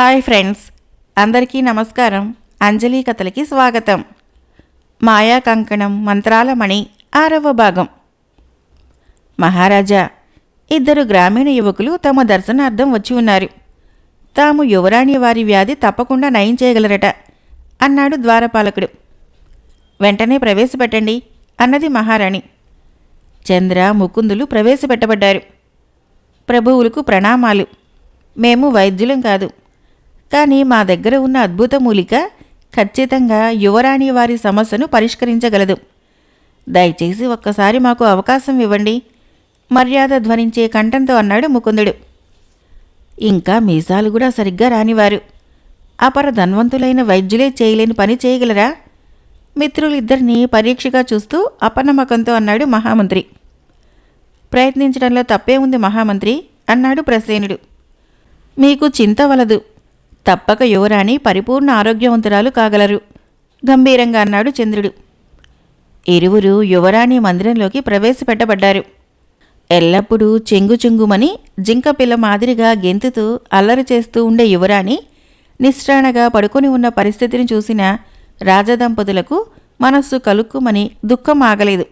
Hi friends అందరికీ నమస్కారం. అంజలి కథలకి స్వాగతం. మాయా కంకణం మంత్రాల మణి ఆరవ భాగం. మహారాజా ఇద్దరు గ్రామీణ యువకులు తమ దర్శనార్థం వచ్చి ఉన్నారు. తాము యువరాణి వారి వ్యాధి తప్పకుండా నయం చేయగలరట అన్నాడు ద్వారపాలకుడు. వెంటనే ప్రవేశపెట్టండి అన్నది మహారాణి. చంద్ర ముకుందులు ప్రవేశపెట్టబడ్డారు. ప్రభువులకు ప్రణామాలు. మేము వైద్యులం కాదు కానీ మా దగ్గర ఉన్న అద్భుత మూలిక ఖచ్చితంగా యువరాణి వారి సమస్యను పరిష్కరించగలదు. దయచేసి ఒక్కసారి మాకు అవకాశం ఇవ్వండి. మర్యాద ధ్వనించే కంఠంతో అన్నాడు ముకుందుడు. ఇంకా మీసాలు కూడా సరిగ్గా రానివారు. అపర ధన్వంతులైన వైద్యులే చేయలేని పని చేయగలరా? మిత్రులిద్దరినీ పరీక్షగా చూస్తూ అపనమ్మకంతో అన్నాడు మహామంత్రి. ప్రయత్నించడంలో తప్పే ఉంది మహామంత్రి అన్నాడు ప్రసేనుడు. మీకు చింత వలదు. తప్పక యువరాణి పరిపూర్ణ ఆరోగ్యవంతురాలు కాగలరు. గంభీరంగా అన్నాడు చంద్రుడు. ఇరువురు యువరాణి మందిరంలోకి ప్రవేశపెట్టబడ్డారు. ఎల్లప్పుడూ చెంగు చెంగుమని జింకపిల్ల మాదిరిగా గెంతుతూ అల్లరి చేస్తూ ఉండే యువరాణి నిస్త్రాణగా పడుకొని ఉన్న పరిస్థితిని చూసిన రాజదంపతులకు మనస్సు కలుక్కుమని దుఃఖం ఆగలేదు.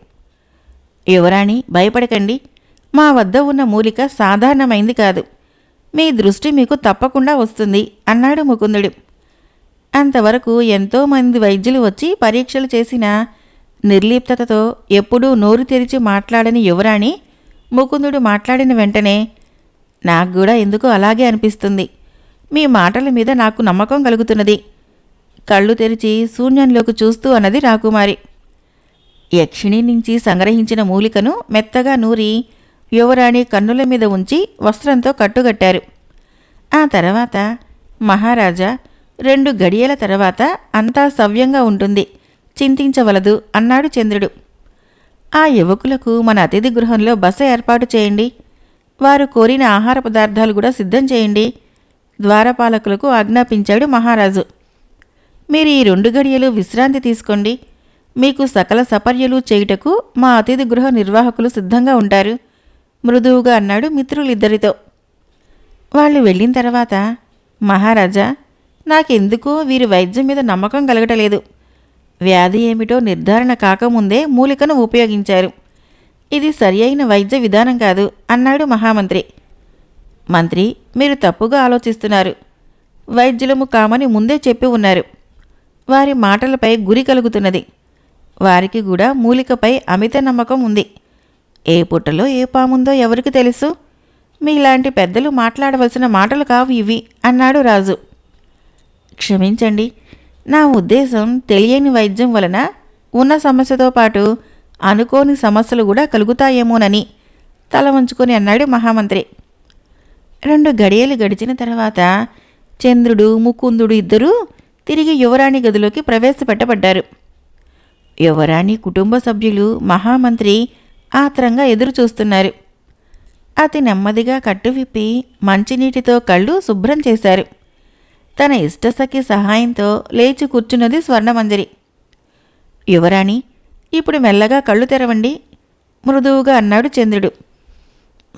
యువరాణి భయపడకండి. మా వద్ద ఉన్న మూలిక సాధారణమైంది కాదు. మీ దృష్టి మీకు తప్పకుండా వస్తుంది అన్నాడు ముకుందుడు. అంతవరకు ఎంతోమంది వైద్యులు వచ్చి పరీక్షలు చేసిన నిర్లిప్తతతో ఎప్పుడూ నోరు తెరిచి మాట్లాడని యువరాణి ముకుందుడు మాట్లాడిన వెంటనే నాకు కూడా ఎందుకో అలాగే అనిపిస్తుంది. మీ మాటల మీద నాకు నమ్మకం కలుగుతున్నది. కళ్ళు తెరిచి శూన్యంలోకి చూస్తూ అన్నది రాకుమారి. యక్షిణి నుంచి సంగ్రహించిన మూలికను మెత్తగా నూరి యువరాణి కన్నుల మీద ఉంచి వస్త్రంతో కట్టుగట్టారు. ఆ తర్వాత మహారాజా రెండు గడియల తర్వాత అంతా సవ్యంగా ఉంటుంది. చింతించవలదు అన్నాడు చంద్రుడు. ఆ యువకులకు మన అతిథి గృహంలో బస ఏర్పాటు చేయండి. వారు కోరిన ఆహార పదార్థాలు కూడా సిద్ధం చేయండి. ద్వారపాలకులకు ఆజ్ఞాపించాడు మహారాజు. మీరు ఈ రెండు గడియలు విశ్రాంతి తీసుకోండి. మీకు సకల సపర్యలు చేయుటకు మా అతిథి గృహ నిర్వాహకులు సిద్ధంగా ఉంటారు. మృదువుగా అన్నాడు మిత్రులిద్దరితో. వాళ్ళు వెళ్ళిన తర్వాత మహారాజా నాకెందుకో వీరి వైద్యం మీద నమ్మకం కలగటలేదు. వ్యాధి ఏమిటో నిర్ధారణ కాకముందే మూలికను ఉపయోగించారు. ఇది సరి అయిన వైద్య విధానం కాదు అన్నాడు మహామంత్రి. మంత్రి మీరు తప్పుగా ఆలోచిస్తున్నారు. వైద్యులము కామని ముందే చెప్పి ఉన్నారు. వారి మాటలపై గురి కలుగుతున్నది. వారికి కూడా మూలికపై అమిత నమ్మకం ఉంది. ఏ పుట్టలో ఏ పాముందో ఎవరికి తెలుసు? మీలాంటి పెద్దలు మాట్లాడవలసిన మాటలు కావు ఇవి అన్నాడు రాజు. క్షమించండి నా ఉద్దేశం తెలియని వైద్యం వలన ఉన్న సమస్యతో పాటు అనుకోని సమస్యలు కూడా కలుగుతాయేమోనని తల వంచుకొని అన్నాడు మహామంత్రి. రెండు గడియలు గడిచిన తర్వాత చంద్రుడు ముకుందుడు ఇద్దరూ తిరిగి యువరాణి గదిలోకి ప్రవేశపెట్టబడ్డారు. యువరాణి కుటుంబ సభ్యులు మహామంత్రి ఆత్రంగా ఎదురు చూస్తున్నారు అతి నెమ్మదిగా కట్టు విప్పి మంచినీటితో కళ్ళు శుభ్రం చేశారు. తన ఇష్టసఖి సహాయంతో లేచి కూర్చున్నది స్వర్ణమంజరి. యువరాణి ఇప్పుడు మెల్లగా కళ్ళు తెరవండి మృదువుగా అన్నాడు చంద్రుడు.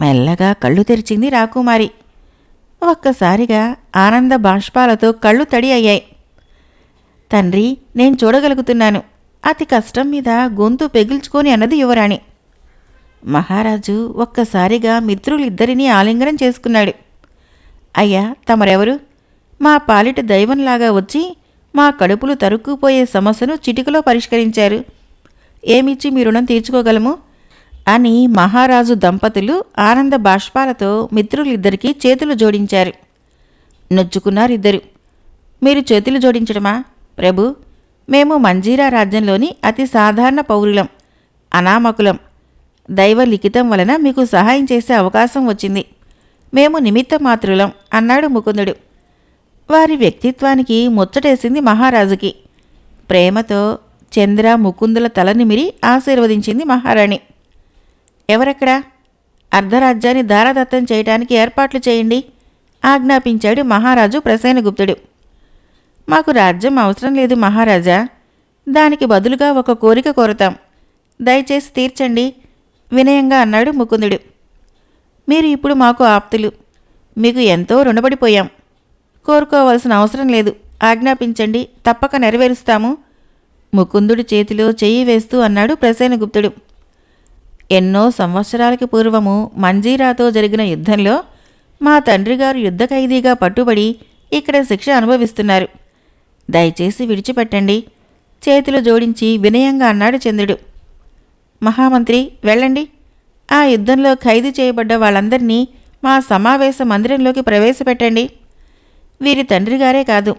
మెల్లగా కళ్ళు తెరిచింది రాకుమారి. ఒక్కసారిగా ఆనంద బాష్పాలతో కళ్ళు తడి అయ్యాయి. తండ్రి నేను చూడగలుగుతున్నాను. అతి కష్టం మీద గొంతు పెగిల్చుకొని అన్నది యువరాణి. మహారాజు ఒక్కసారిగా మిత్రులిద్దరినీ ఆలింగనం చేసుకున్నాడు. అయ్యా తమరెవరు? మా పాలిట దైవంలాగా వచ్చి మా కడుపులు తరుక్కుపోయే సమస్యను చిటికలో పరిష్కరించారు. ఏమిచ్చి మీ రుణం తీర్చుకోగలము? అని మహారాజు దంపతులు ఆనంద బాష్పాలతో మిత్రులిద్దరికీ చేతులు జోడించారు. నొచ్చుకున్నారిద్దరు. మీరు చేతులు జోడించడమా? ప్రభు మేము మంజీరా రాజ్యంలోని అతి సాధారణ పౌరులం అనామకులం. దైవ లిఖితం వలన మీకు సహాయం చేసే అవకాశం వచ్చింది. మేము నిమిత్త మాతృలం అన్నాడు ముకుందుడు. వారి వ్యక్తిత్వానికి ముచ్చటేసింది మహారాజుకి. ప్రేమతో చంద్ర ముకుందుల తల నిమిరి ఆశీర్వదించింది మహారాణి. ఎవరెక్కడా? అర్ధరాజ్యాన్ని దారదత్తం చేయటానికి ఏర్పాట్లు చేయండి ఆజ్ఞాపించాడు మహారాజు ప్రసేనగుప్తుడు. మాకు రాజ్యం అవసరం లేదు మహారాజా. దానికి బదులుగా ఒక కోరిక కోరుతాం. దయచేసి తీర్చండి. వినయంగా అన్నాడు ముకుందుడు. మీరు ఇప్పుడు మాకు ఆప్తులు. మీకు ఎంతో రుణపడిపోయాం. కోరుకోవలసిన అవసరం లేదు. ఆజ్ఞాపించండి. తప్పక నెరవేరుస్తాము. ముకుందుడి చేతిలో చెయ్యి వేస్తూ అన్నాడు ప్రసేనగుప్తుడు. ఎన్నో సంవత్సరాలకి పూర్వము మంజీరాతో జరిగిన యుద్ధంలో మా తండ్రిగారు యుద్ధ ఖైదీగా పట్టుబడి ఇక్కడ శిక్ష అనుభవిస్తున్నారు. దయచేసి విడిచిపెట్టండి. చేతులు జోడించి వినయంగా అన్నాడు చంద్రుడు. మహామంత్రి వెళ్ళండి. ఆ యుద్ధంలో ఖైదు చేయబడ్డ వాళ్ళందరినీ మా సమావేశ మందిరంలోకి ప్రవేశపెట్టండి. వీరి తండ్రిగారే కాదు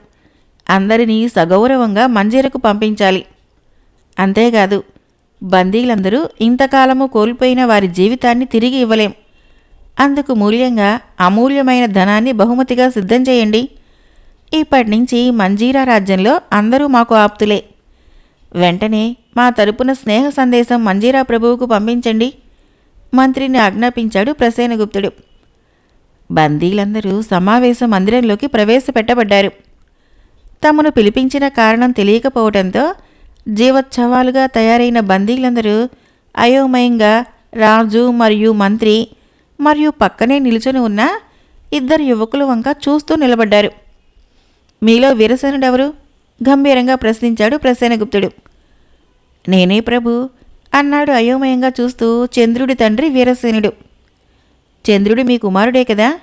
అందరినీ సగౌరవంగా మంజీరకు పంపించాలి. అంతేకాదు బందీలందరూ ఇంతకాలము కోల్పోయిన వారి జీవితాన్ని తిరిగి ఇవ్వలేం. అందుకు మూల్యంగా అమూల్యమైన ధనాన్ని బహుమతిగా సిద్ధం చేయండి. ఇప్పటి నుంచి మంజీరా రాజ్యంలో అందరూ మాకు ఆప్తులే. వెంటనే మా తరపున స్నేహ సందేశం మంజీరా ప్రభువుకు పంపించండి. మంత్రిని ఆజ్ఞాపించాడు ప్రసేనగుప్తుడు. బందీలందరూ సమావేశ మందిరంలోకి ప్రవేశపెట్టబడ్డారు. తమను పిలిపించిన కారణం తెలియకపోవడంతో జీవోత్సవాలుగా తయారైన బందీలందరూ అయోమయంగా రాజు మరియు మంత్రి మరియు పక్కనే నిలుచుని ఉన్న ఇద్దరు యువకుల వంక చూస్తూ నిలబడ్డారు. మీలో వీరసేనుడెవరు? గంభీరంగా ప్రశ్నించాడు ప్రసేనగుప్తుడు. నేనే ప్రభు అన్నాడు అయోమయంగా చూస్తూ చంద్రుడి తండ్రి వీరసేనుడు. చంద్రుడు మీ కుమారుడే కదా?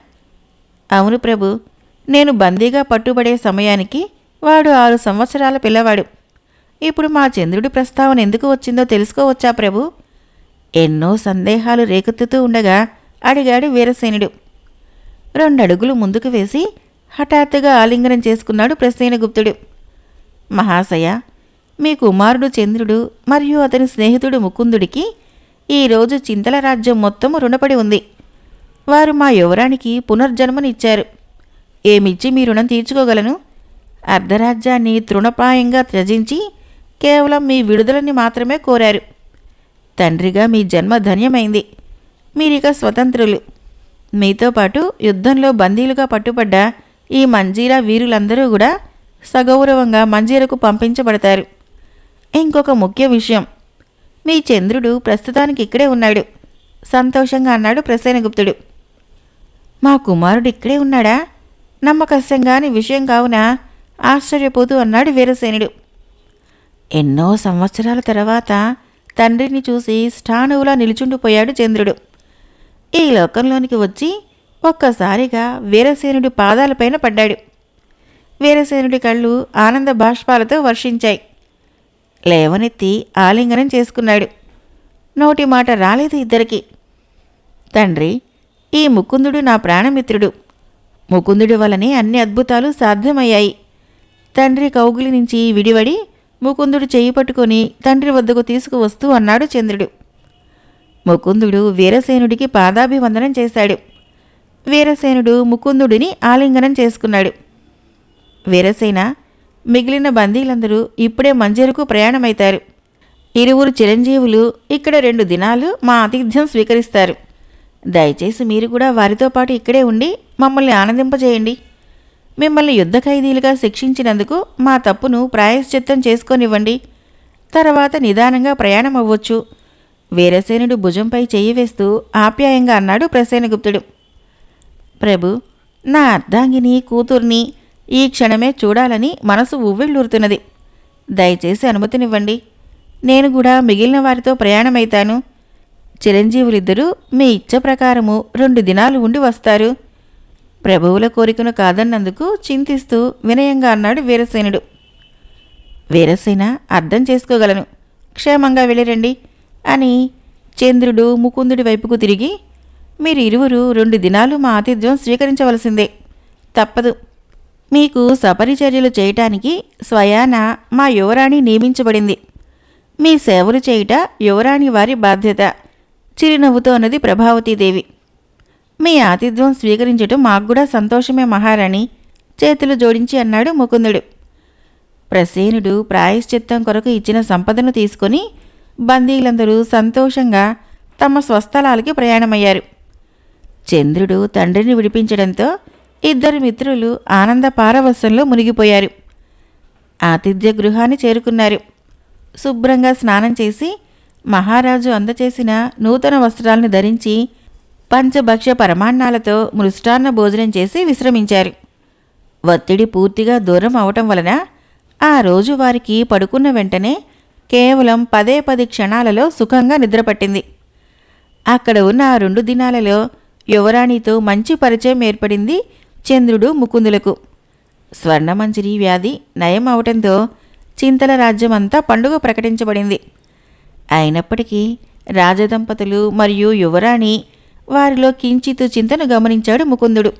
అవును ప్రభు. నేను బందీగా పట్టుబడే సమయానికి వాడు ఆరు సంవత్సరాల పిల్లవాడు. ఇప్పుడు మా చంద్రుడి ప్రస్తావన ఎందుకు వచ్చిందో తెలుసుకోవచ్చా ప్రభు? ఎన్నో సందేహాలు రేకెత్తుతూ ఉండగా అడిగాడు వీరసేనుడు. రెండడుగులు ముందుకు వేసి హఠాత్తుగా ఆలింగనం చేసుకున్నాడు ప్రసేనగుప్తుడు. మహాశయ మీ కుమారుడు చంద్రుడు మరియు అతని స్నేహితుడు ముకుందుడికి ఈరోజు చింతల రాజ్యం మొత్తం రుణపడి ఉంది. వారు మా యువరానికి పునర్జన్మనిచ్చారు. ఏమిచ్చి మీ రుణం తీర్చుకోగలను? అర్ధరాజ్యాన్ని తృణప్రాయంగా త్యజించి కేవలం మీ విడుదలని మాత్రమే కోరారు. తండ్రిగా మీ జన్మ ధన్యమైంది. మీరిక స్వతంత్రులు. మీతో పాటు యుద్ధంలో బందీలుగా పట్టుబడ్డ ఈ మంజీరా వీరులందరూ కూడా సగౌరవంగా మంజీరకు పంపించబడతారు. ఇంకొక ముఖ్య విషయం. మీ చంద్రుడు ప్రస్తుతానికి ఇక్కడే ఉన్నాడు. సంతోషంగా అన్నాడు ప్రసేనగుప్తుడు. మా కుమారుడు ఇక్కడే ఉన్నాడా? నమ్మకస్యంగాని విషయం కావున? ఆశ్చర్యపోతూ అన్నాడు వీరసేనుడు. ఎన్నో సంవత్సరాల తర్వాత తండ్రిని చూసి స్టానువులా నిలుచుండిపోయాడు చంద్రుడు. ఈ లోకంలోనికి వచ్చి ఒక్కసారిగా వీరసేనుడి పాదాలపైన పడ్డాడు. వీరసేనుడి కళ్ళు ఆనంద బాష్పాలతో వర్షించాయి. లేవనెత్తి ఆలింగనం చేసుకున్నాడు. నోటి మాట రాలేదు ఇద్దరికి. తండ్రి ఈ ముకుందుడు నా ప్రాణమిత్రుడు. ముకుందుడి వలనే అన్ని అద్భుతాలు సాధ్యమయ్యాయి. తండ్రి కౌగులి నుంచి విడివడి ముకుందుడు చేయి పట్టుకొని తండ్రి వద్దకు తీసుకువస్తూ అన్నాడు చంద్రుడు. ముకుందుడు వీరసేనుడికి పాదాభివందనం చేశాడు. వీరసేనుడు ముకుందుడిని ఆలింగనం చేసుకున్నాడు. వీరసేన మిగిలిన బందీలందరూ ఇప్పుడే మంజేరుకు ప్రయాణమవుతారు ఇరువురు చిరంజీవులు ఇక్కడ రెండు దినాలు మా ఆతిథ్యం స్వీకరిస్తారు. దయచేసి మీరు కూడా వారితో పాటు ఇక్కడే ఉండి మమ్మల్ని ఆనందింపజేయండి. మిమ్మల్ని యుద్ధ ఖైదీలుగా శిక్షించినందుకు మా తప్పును ప్రాయశ్చిత్తం చేసుకొనివ్వండి. తర్వాత నిదానంగా ప్రయాణం అవ్వచ్చు వీరసేనుడు భుజంపై చెయ్యి వేస్తూ ఆప్యాయంగా అన్నాడు ప్రసేనగుప్తుడు. ప్రభు నా అర్ధాంగిని కూతుర్ని ఈ క్షణమే చూడాలని మనసు ఉవ్విళ్ళూరుతున్నది. దయచేసి అనుమతినివ్వండి. నేను కూడా మిగిలిన వారితో ప్రయాణమైతాను చిరంజీవులిద్దరూ మీ ఇచ్చ ప్రకారము రెండు దినాలు ఉండి వస్తారు. ప్రభువుల కోరికను కాదన్నందుకు చింతిస్తూ వినయంగా అన్నాడు వీరసేనుడు. వీరసేన అర్థం చేసుకోగలను. క్షేమంగా వెళ్ళిరండి అని చంద్రుడు ముకుందుడి వైపుకు తిరిగి మీరు ఇరువురు రెండు దినాలు మా ఆతిథ్యం స్వీకరించవలసిందే. తప్పదు. మీకు సపరిచర్యలు చేయటానికి స్వయాన మా యువరాణి నియమించబడింది. మీ సేవలు చేయుట యువరాణి వారి బాధ్యత. చిరునవ్వుతో అన్నది ప్రభావతీదేవి మీ ఆతిథ్యం స్వీకరించటం మాకు కూడా సంతోషమే మహారాణి. చేతులు జోడించి అన్నాడు ముకుందుడు. ప్రసేనుడు ప్రాయశ్చిత్తం కొరకు ఇచ్చిన సంపదను తీసుకొని బందీలందరూ సంతోషంగా తమ స్వస్థలాలకి ప్రయాణమయ్యారు. చంద్రుడు తండ్రిని విడిపించడంతో ఇద్దరు మిత్రులు ఆనంద పారవస్యంలో మునిగిపోయారు. ఆతిథ్య గృహాన్ని చేరుకున్నారు. శుభ్రంగా స్నానం చేసి మహారాజు అందచేసిన నూతన వస్త్రాలను ధరించి పంచభక్ష్య పరమాన్నాలతో మృష్టాన్న భోజనం చేసి విశ్రమించారు. ఒత్తిడి పూర్తిగా దూరం అవటం వలన ఆ రోజు వారికి పడుకున్న వెంటనే కేవలం పదే పది క్షణాలలో సుఖంగా నిద్రపట్టింది. అక్కడ ఉన్న ఆ రెండు దినాలలో యువరాణితో మంచి పరిచయం ఏర్పడింది చంద్రుడు ముకుందులకు. స్వర్ణమంజరి వ్యాధి నయం అవటంతో చింతల రాజ్యమంతా పండుగ ప్రకటించబడింది. అయినప్పటికీ రాజదంపతులు మరియు యువరాణి వారిలో కించితు చింతను గమనించాడు ముకుందుడు.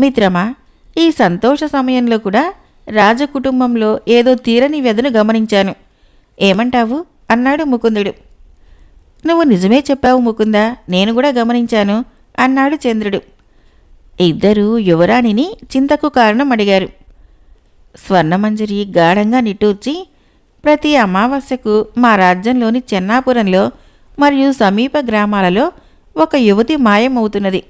మిత్రమా ఈ సంతోష సమయంలో కూడా రాజకుటుంబంలో ఏదో తీరని వ్యధను గమనించాను. ఏమంటావు? అన్నాడు ముకుందుడు. నువ్వు నిజమే చెప్పావు ముకుంద? నేను కూడా గమనించాను అన్నాడు చంద్రుడు. ఇద్దరూ యువరాణిని చింతకు కారణం అడిగారు. స్వర్ణమంజరి గాఢంగా నిట్టూర్చి ప్రతి అమావాస్యకు మా రాజ్యంలోని చెన్నాపురంలో మరియు సమీప గ్రామాలలో ఒక యువతి మాయమవుతున్నది.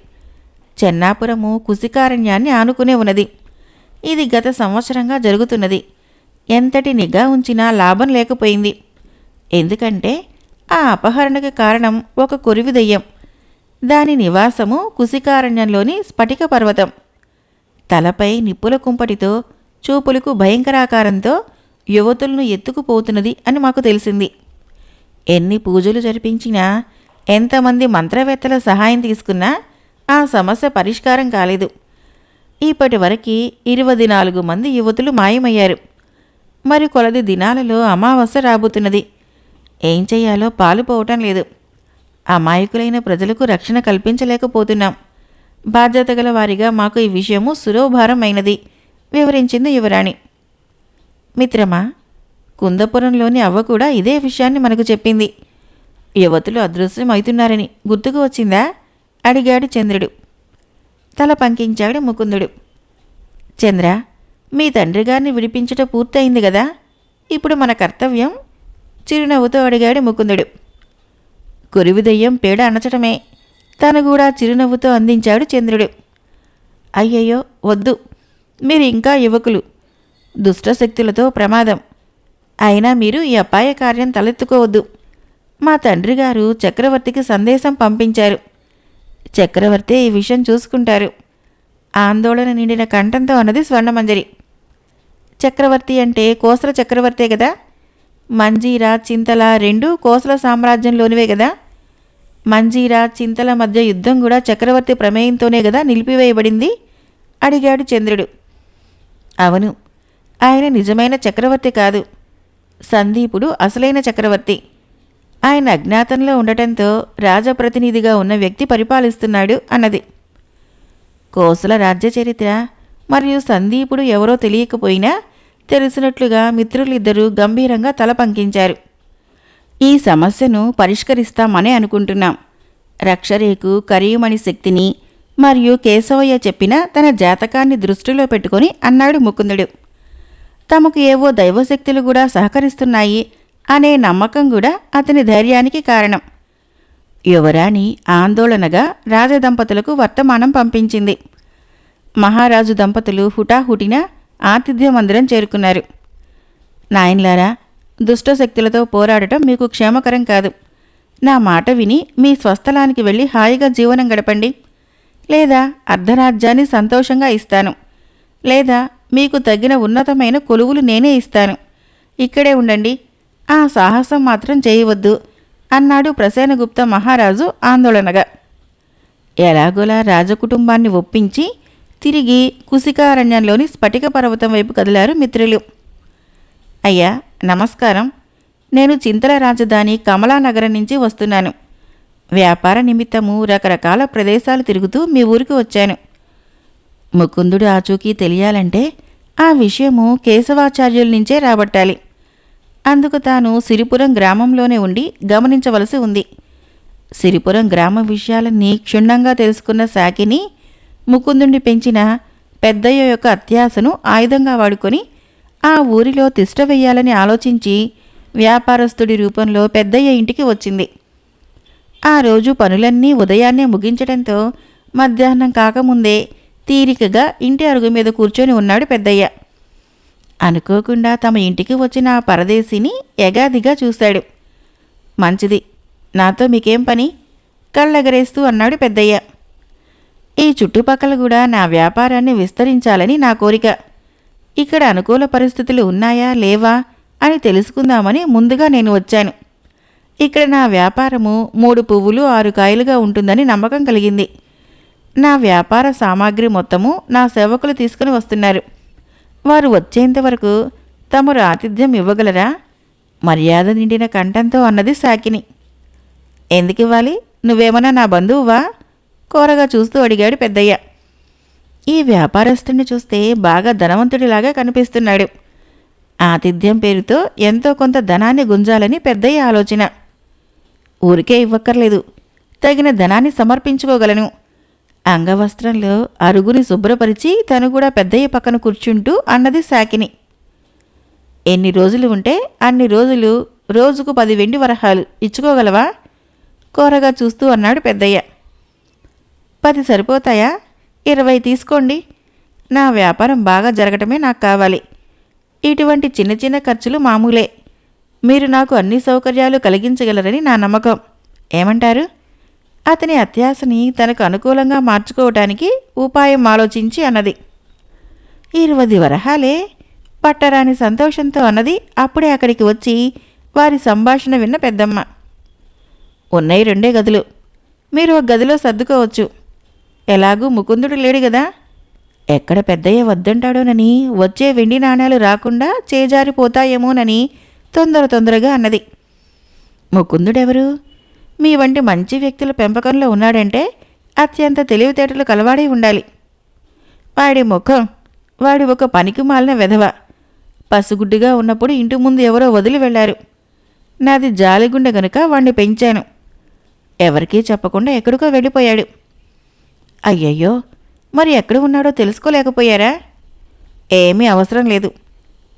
చెన్నాపురము కుశికారణ్యాన్ని ఆనుకునే ఉన్నది. ఇది గత సంవత్సరంగా జరుగుతున్నది. ఎంతటి నిఘా ఉంచినా లాభం లేకపోయింది. ఎందుకంటే ఆ అపహరణకు కారణం ఒక కొరివి దెయ్యం. దాని నివాసము కుశికారణ్యంలోని స్ఫటిక పర్వతం. తలపై నిప్పుల కుంపటితో చూపులకు భయంకరాకారంతో యువతులను ఎత్తుకుపోతున్నది అని మాకు తెలిసింది. ఎన్ని పూజలు జరిపించినా ఎంతమంది మంత్రవేత్తల సహాయం తీసుకున్నా ఆ సమస్య పరిష్కారం కాలేదు. ఇప్పటి వరకు ఇరవై నాలుగు మంది యువతులు మాయమయ్యారు. మరి కొలది దినాలలో అమావాస్య రాబోతున్నది. ఏం చేయాలో పాలుపోవటం లేదు. అమాయకులైన ప్రజలకు రక్షణ కల్పించలేకపోతున్నాం. బాధ్యత గల వారిగా మాకు ఈ విషయము సులోభారమైనది వివరించింది యువరాణి. మిత్రమా కుందపురంలోని అవ్వ కూడా ఇదే విషయాన్ని మనకు చెప్పింది. యువతులు అదృశ్యమవుతున్నారని గుర్తుకు వచ్చిందా? అడిగాడు చంద్రుడు. తల పంకించాడు ముకుందుడు. చంద్ర మీ తండ్రి గారిని విడిపించుట పూర్తయింది కదా ఇప్పుడు మన కర్తవ్యం? చిరునవ్వుతో అడిగాడు ముకుందుడు. కురివి దెయ్యం పేడ అనచటమే తను కూడా చిరునవ్వుతో అందించాడు చంద్రుడు. అయ్యయ్యో వద్దు. మీరు ఇంకా యువకులు. దుష్టశక్తులతో ప్రమాదం. అయినా మీరు ఈ అపాయ కార్యం తలెత్తుకోవద్దు. మా తండ్రి గారు చక్రవర్తికి సందేశం పంపించారు. చక్రవర్తి ఈ విషయం చూసుకుంటారు. ఆందోళన నిండిన కంఠంతో అన్నది స్వర్ణమంజరి. చక్రవర్తి అంటే కోసల చక్రవర్తే కదా మంజీరా చింతల రెండు కోసల సామ్రాజ్యంలోనివే కదా మంజీరా చింతల మధ్య యుద్ధం కూడా చక్రవర్తి ప్రమేయంతోనే కదా నిలిపివేయబడింది? అడిగాడు చంద్రుడు. అవును ఆయన నిజమైన చక్రవర్తి కాదు. సందీపుడు అసలైన చక్రవర్తి. ఆయన అజ్ఞాతంలో ఉండటంతో రాజప్రతినిధిగా ఉన్న వ్యక్తి పరిపాలిస్తున్నాడు అన్నది. కోసల రాజ్య చరిత్ర మరియు సందీపుడు ఎవరో తెలియకపోయినా తెలిసినట్లుగా మిత్రులిద్దరూ గంభీరంగా తల పంకించారు. ఈ సమస్యను పరిష్కరిస్తామని అనుకుంటున్నాం. రక్షరేకు కరీమణి శక్తిని మరియు కేశవయ్య చెప్పిన తన జాతకాన్ని దృష్టిలో పెట్టుకొని అన్నాడు ముకుందుడు. తమకు ఏవో దైవశక్తులు కూడా సహకరిస్తున్నాయి అనే నమ్మకం కూడా అతని ధైర్యానికి కారణం. యువరాణి ఆందోళనగా రాజదంపతులకు వర్తమానం పంపించింది. మహారాజు దంపతులు హుటాహుటిన ఆతిథ్య మందిరం చేరుకున్నారు. నాయన్లారా దుష్టశక్తులతో పోరాడటం మీకు క్షేమకరం కాదు. నా మాట విని మీ స్వస్థలానికి వెళ్ళి హాయిగా జీవనం గడపండి. లేదా అర్ధరాజ్యాన్ని సంతోషంగా ఇస్తాను. లేదా మీకు తగిన ఉన్నతమైన కొలువులు నేనే ఇస్తాను. ఇక్కడే ఉండండి. ఆ సాహసం మాత్రం చేయవద్దు. అన్నాడు ప్రసేనగుప్త మహారాజు ఆందోళనగా. ఎలాగోలా రాజకుటుంబాన్ని ఒప్పించి తిరిగి కుసికారణ్యంలోని స్ఫటిక పర్వతం వైపు కదిలారు మిత్రులు. అయ్యా నమస్కారం. నేను చింతల రాజధాని కమలానగరం నుంచి వస్తున్నాను. వ్యాపార నిమిత్తము రకరకాల ప్రదేశాలు తిరుగుతూ మీ ఊరికి వచ్చాను. ముకుందుడు ఆచూకీ తెలియాలంటే ఆ విషయము కేశవాచార్యుల నుంచే రాబట్టాలి. అందుకు తాను సిరిపురం గ్రామంలోనే ఉండి గమనించవలసి ఉంది. సిరిపురం గ్రామ విషయాలన్నీ క్షుణ్ణంగా తెలుసుకున్న శాకిని ముకుందుండి పెంచిన పెద్దయ్య యొక్క అత్యాశను ఆయుధంగా వాడుకొని ఆ ఊరిలో తిష్ట వెయ్యాలని ఆలోచించి వ్యాపారస్తుడి రూపంలో పెద్దయ్య ఇంటికి వచ్చింది. ఆ రోజు పనులన్నీ ఉదయాన్నే ముగించడంతో మధ్యాహ్నం కాకముందే తీరికగా ఇంటి అరుగు మీద కూర్చొని ఉన్నాడు పెద్దయ్య. అనుకోకుండా తమ ఇంటికి వచ్చిన ఆ పరదేశిని ఎగాదిగా చూశాడు. మంచిది నాతో మీకేం పని? కళ్ళెగరేస్తూ అన్నాడు పెద్దయ్య. ఈ చుట్టుపక్కల కూడా నా వ్యాపారాన్ని విస్తరించాలని నా కోరిక. ఇక్కడ అనుకూల పరిస్థితులు ఉన్నాయా లేవా అని తెలుసుకుందామని ముందుగా నేను వచ్చాను. ఇక్కడ నా వ్యాపారము మూడు పువ్వులు ఆరు కాయలుగా ఉంటుందని నమ్మకం కలిగింది. నా వ్యాపార సామాగ్రి మొత్తము నా సేవకులు తీసుకుని వస్తున్నారు. వారు వచ్చేంత వరకు తమరు ఆతిథ్యం ఇవ్వగలరా? మర్యాద నిండిన కంఠంతో అన్నది సాకిని. ఎందుకు ఇవ్వాలి నువ్వేమన్నా నా బంధువువా? కోరగా చూస్తూ అడిగాడు పెద్దయ్య. ఈ వ్యాపారస్తుడిని చూస్తే బాగా ధనవంతుడిలాగా కనిపిస్తున్నాడు. ఆతిథ్యం పేరుతో ఎంతో కొంత ధనాన్ని గుంజాలని పెద్దయ్య ఆలోచన. ఊరికే ఇవ్వక్కర్లేదు. తగిన ధనాన్ని సమర్పించుకోగలను. అంగవస్త్రంలో అరుగుని శుభ్రపరిచి తను కూడా పెద్దయ్య పక్కన కూర్చుంటూ అన్నది సాకిని. ఎన్ని రోజులు ఉంటే అన్ని రోజులు రోజుకు పది వెండి వరహాలు ఇచ్చుకోగలవా? కోరగా చూస్తూ అన్నాడు పెద్దయ్య. పది సరిపోతాయా? ఇరవై తీసుకోండి. నా వ్యాపారం బాగా జరగటమే నాకు కావాలి. ఇటువంటి చిన్న చిన్న ఖర్చులు మామూలే. మీరు నాకు అన్ని సౌకర్యాలు కలిగించగలరని నా నమ్మకం. ఏమంటారు? అతని అత్యాశని తనకు అనుకూలంగా మార్చుకోవటానికి ఉపాయం ఆలోచించి అన్నది. ఇరవై వరహాలే. పట్టరాని సంతోషంతో అన్నది అప్పుడే అక్కడికి వచ్చి వారి సంభాషణ విన్న పెద్దమ్మ. ఉన్నాయి రెండే గదులు. మీరు ఒక గదిలో సర్దుకోవచ్చు. ఎలాగూ ముకుందుడు లేడు కదా ఎక్కడ పెద్దయ్య వద్దంటాడోనని వచ్చే వెండి నాణేలు రాకుండా చేజారిపోతాయేమోనని తొందర తొందరగా అన్నది. ముకుందుడెవరు? మీ వంటి మంచి వ్యక్తుల పెంపకంలో ఉన్నాడంటే అత్యంత తెలివితేటలు కలవాడే ఉండాలి. వాడి ముఖం వాడి ఒక పనికి మాలిన వెధవ. పసుగుడ్డిగా ఉన్నప్పుడు ఇంటి ముందు ఎవరో వదిలి వెళ్ళారు నాది జాలిగుండె గనుక వాణ్ణి పెంచాను. ఎవరికీ చెప్పకుండా ఎక్కడికో వెళ్ళిపోయాడు. అయ్యయ్యో మరి ఎక్కడ ఉన్నాడో తెలుసుకోలేకపోయారా? ఏమీ అవసరం లేదు.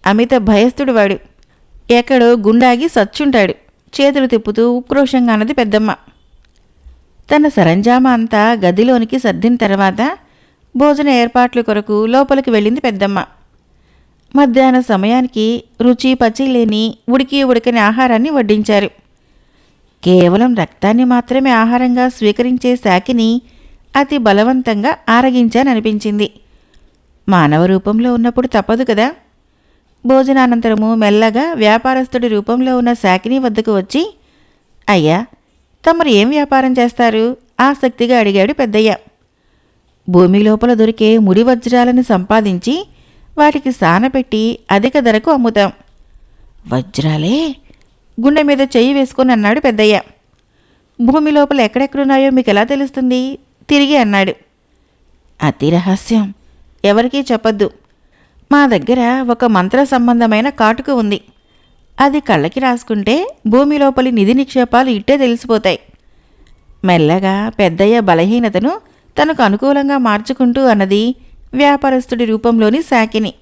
అమిత భయస్థుడు వాడు ఎక్కడో గుండాగి సచ్చుంటాడు. చేతులు తిప్పుతూ ఉక్రోషంగా అన్నది పెద్దమ్మ. తన సరంజామా అంతా గదిలోనికి సర్దిన తర్వాత భోజన ఏర్పాట్ల కొరకు లోపలికి వెళ్ళింది పెద్దమ్మ. మధ్యాహ్న సమయానికి రుచి పచ్చి లేని ఉడికి ఉడకని ఆహారాన్ని వడ్డించారు. కేవలం రక్తాన్ని మాత్రమే ఆహారంగా స్వీకరించే శాఖని అతి బలవంతంగా ఆరగించాననిపించింది. మానవ రూపంలో ఉన్నప్పుడు తప్పదు కదా. భోజనానంతరము మెల్లగా వ్యాపారస్తుడి రూపంలో ఉన్న శాకిని వద్దకు వచ్చి అయ్యా తమరు ఏం వ్యాపారం చేస్తారు? ఆసక్తిగా అడిగాడు పెద్దయ్య. భూమి లోపల దొరికే ముడి వజ్రాలను సంపాదించి వాటికి సానపెట్టి అధిక ధరకు అమ్ముతాం. వజ్రాలే? గుండె మీద చెయ్యి వేసుకొని అన్నాడు పెద్దయ్య. భూమి లోపల ఎక్కడెక్కడున్నాయో మీకు ఎలా తెలుస్తుంది? తిరిగి అన్నాడు. అతి రహస్యం. ఎవరికీ చెప్పొద్దు. మా దగ్గర ఒక మంత్ర సంబంధమైన కాటుక ఉంది. అది కళ్ళకి రాసుకుంటే భూమి లోపలి నిధి నిక్షేపాలు ఇట్టే తెలిసిపోతాయి. మెల్లగా పెద్దయ్య బలహీనతను తనకు అనుకూలంగా మార్చుకుంటూ అన్నది వ్యాపారస్తుడి రూపంలోని శాకిని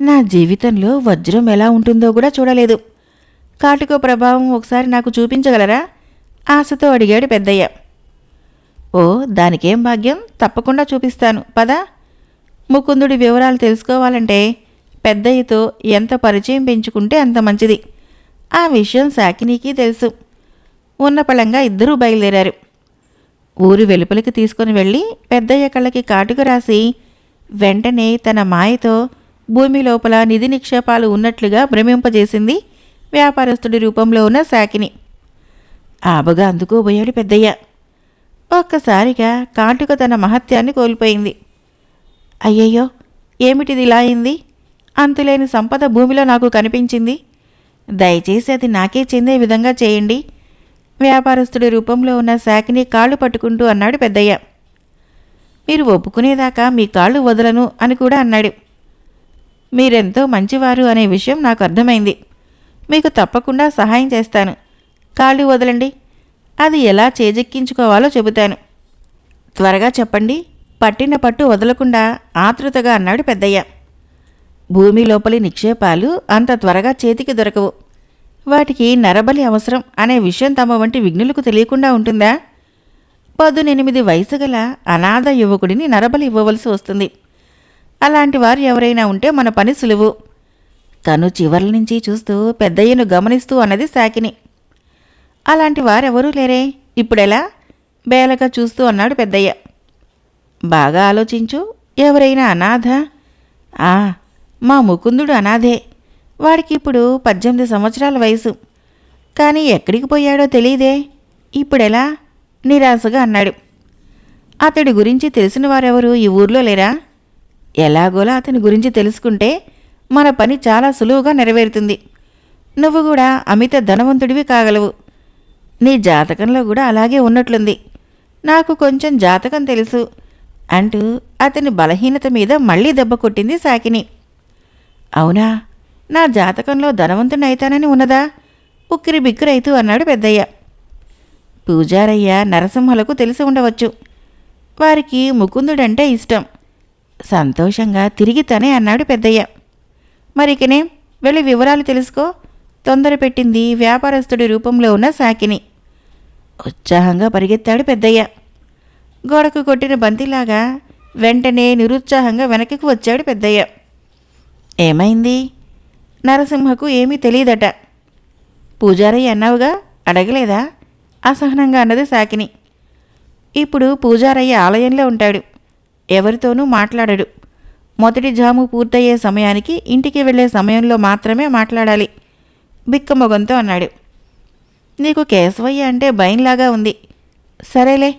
నా జీవితంలో వజ్రం ఎలా ఉంటుందో కూడా చూడలేదు. కాటుకో ప్రభావం ఒకసారి నాకు చూపించగలరా? ఆశతో అడిగాడు పెద్దయ్య. ఓ దానికేం భాగ్యం? తప్పకుండా చూపిస్తాను. పదా. ముకుందుడి వివరాలు తెలుసుకోవాలంటే పెద్దయ్యతో ఎంత పరిచయం పెంచుకుంటే అంత మంచిది. ఆ విషయం శాకినీకి తెలుసు. ఉన్నపళంగా ఇద్దరూ బయలుదేరారు. ఊరు వెలుపలికి తీసుకుని వెళ్ళి పెద్దయ్య కళ్ళకి కాటుక రాసి వెంటనే తన మాయతో భూమి లోపల నిధి నిక్షేపాలు ఉన్నట్లుగా భ్రమింపజేసింది వ్యాపారస్తుడి రూపంలో ఉన్న శాకిని ఆబగా అందుకోబోయాడు పెద్దయ్య. ఒక్కసారిగా కాంటుక తన మహత్యాన్ని కోల్పోయింది. అయ్యయ్యో ఏమిటిది ఇలా అయింది? అంతులేని సంపద భూమిలో నాకు కనిపించింది. దయచేసి అది నాకే చెందే విధంగా చేయండి. వ్యాపారస్తుడి రూపంలో ఉన్న శాఖని కాళ్ళు పట్టుకుంటూ అన్నాడు పెద్దయ్య. మీరు ఒప్పుకునేదాకా మీ కాళ్ళు వదలను అని కూడా అన్నాడు. మీరెంతో మంచివారు అనే విషయం నాకు అర్థమైంది. మీకు తప్పకుండా సహాయం చేస్తాను. కాళ్ళు వదలండి. అది ఎలా చేజెక్కించుకోవాలో చెబుతాను. త్వరగా చెప్పండి. పట్టిన పట్టు వదలకుండా ఆతృతగా అన్నాడు పెద్దయ్య. భూమి లోపలి నిక్షేపాలు అంత త్వరగా చేతికి దొరకవు. వాటికి నరబలి అవసరం అనే విషయం తమ వంటి విఘ్నులకు తెలియకుండా ఉంటుందా? పదునెనిమిది వయసు గల అనాథ యువకుడిని నరబలి ఇవ్వవలసి వస్తుంది. అలాంటి వారు ఎవరైనా ఉంటే మన పని సులువు. తను చివర్ల నుంచి చూస్తూ పెద్దయ్యను గమనిస్తూ అన్నది సాకిని. అలాంటి వారెవరూ లేరే. ఇప్పుడెలా? బేలగా చూస్తూ అన్నాడు పెద్దయ్య. బాగా ఆలోచించు ఎవరైనా అనాథ? ఆ మా ముకుందుడు అనాథే. వాడికి ఇప్పుడు పద్దెనిమిది సంవత్సరాల వయసు. కానీ ఎక్కడికి పోయాడో తెలియదే ఇప్పుడెలా? నిరాశగా అన్నాడు. అతడి గురించి తెలిసిన వారెవరు ఈ ఊర్లో లేరా? ఎలాగోలా అతని గురించి తెలుసుకుంటే మన పని చాలా సులువుగా నెరవేరుతుంది. నువ్వు కూడా అమిత ధనవంతుడివి కాగలవు. నీ జాతకంలో కూడా అలాగే ఉన్నట్లుంది. నాకు కొంచెం జాతకం తెలుసు అంటూ అతని బలహీనత మీద మళ్ళీ దెబ్బ కొట్టింది సాకిని. అవునా? నా జాతకంలో ధనవంతుడైతానని అయితానని ఉన్నదా? ఉక్కిరి బిక్కిరైతూ అన్నాడు పెద్దయ్య. పూజారయ్య నరసింహలకు తెలిసి ఉండవచ్చు. వారికి ముకుందుడంటే ఇష్టం. సంతోషంగా తిరిగి తనే అన్నాడు పెద్దయ్య. మరికనే వెళ్ళి వివరాలు తెలుసుకో. తొందర పెట్టింది వ్యాపారస్తుడి రూపంలో ఉన్న సాకిని. ఉత్సాహంగా పరిగెత్తాడు పెద్దయ్య. గోడకు కొట్టిన బంతిలాగా వెంటనే నిరుత్సాహంగా వెనక్కి వచ్చాడు పెద్దయ్య. ఏమైంది? నరసింహకు ఏమీ తెలియదట. పూజారయ్య అన్నావుగా అడగలేదా? అసహనంగా అన్నది సాకిని. ఇప్పుడు పూజారయ్య ఆలయంలో ఉంటాడు. ఎవరితోనూ మాట్లాడడు. మొదటి జాము పూర్తయ్యే సమయానికి ఇంటికి వెళ్ళే సమయంలో మాత్రమే మాట్లాడాలి. బిక్కమొగంతో అన్నాడు. నీకు కేశవయ్య అంటే భయంలాగా ఉంది. సరేలే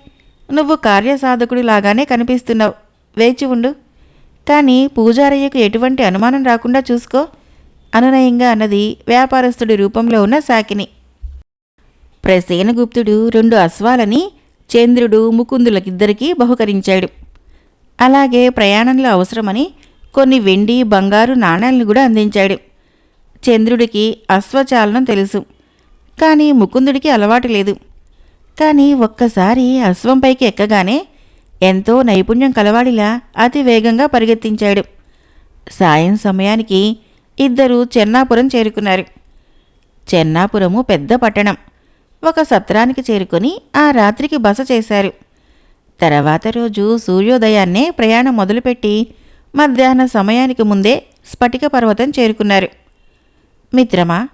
నువ్వు కార్యసాధకుడి లాగానే కనిపిస్తున్నావు. వేచి ఉండు. కానీ పూజారయ్యకు ఎటువంటి అనుమానం రాకుండా చూసుకో. అనునయంగా అన్నది వ్యాపారస్తుడి రూపంలో ఉన్న సాకిని. ప్రసేనగుప్తుడు రెండు అశ్వాలని చంద్రుడు ముకుందులకిద్దరికీ బహుకరించాడు. అలాగే ప్రయాణంలో అవసరమని కొన్ని వెండి బంగారు నాణాలను కూడా అందించాడు. చంద్రుడికి అశ్వచాలనం తెలుసు. కానీ ముకుందుడికి అలవాటు లేదు. కానీ ఒక్కసారి అశ్వంపైకి ఎక్కగానే ఎంతో నైపుణ్యం కలవాడిలా అతి వేగంగా పరిగెత్తించాడు. సాయం సమయానికి ఇద్దరు చెన్నాపురం చేరుకున్నారు. చెన్నాపురము పెద్ద పట్టణం. ఒక సత్రానికి చేరుకొని ఆ రాత్రికి బస చేశారు. తర్వాత రోజు సూర్యోదయాన్నే ప్రయాణం మొదలుపెట్టి మధ్యాహ్న సమయానికి ముందే స్ఫటిక పర్వతం చేరుకున్నారు. మిత్రమా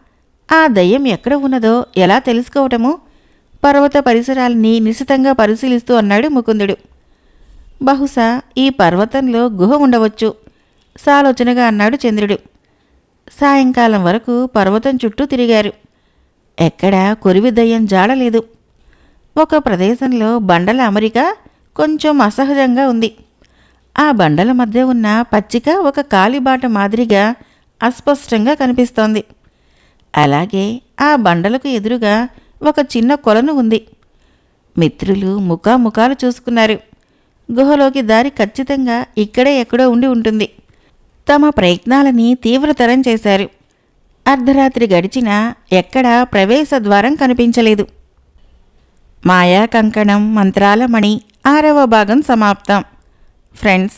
ఆ దయ్యం ఎక్కడ ఉన్నదో ఎలా తెలుసుకోవటము? పర్వత పరిసరాల్ని నిశితంగా పరిశీలిస్తూ అన్నాడు ముకుందుడు. బహుశా ఈ పర్వతంలో గుహ ఉండవచ్చు సాలోచనగా అన్నాడు చంద్రుడు. సాయంకాలం వరకు పర్వతం చుట్టూ తిరిగారు. ఎక్కడా కొరివి దయ్యం జాడలేదు ఒక ప్రదేశంలో బండల అమరిక కొంచెం అసహజంగా ఉంది. ఆ బండల మధ్య ఉన్న పచ్చిక ఒక కాలిబాట మాదిరిగా అస్పష్టంగా కనిపిస్తోంది. అలాగే ఆ బండలకు ఎదురుగా ఒక చిన్న కొలను ఉంది. మిత్రులు ముఖాముఖాలు చూసుకున్నారు. గుహలోకి దారి ఖచ్చితంగా ఇక్కడే ఎక్కడో ఉండి ఉంటుంది. తమ ప్రయత్నాలని తీవ్రతరం చేశారు. అర్ధరాత్రి గడిచినా ఎక్కడా ప్రవేశ ద్వారం కనిపించలేదు. మాయా కంకణం మంత్రాల మణి ఆరవ భాగం సమాప్తం. ఫ్రెండ్స్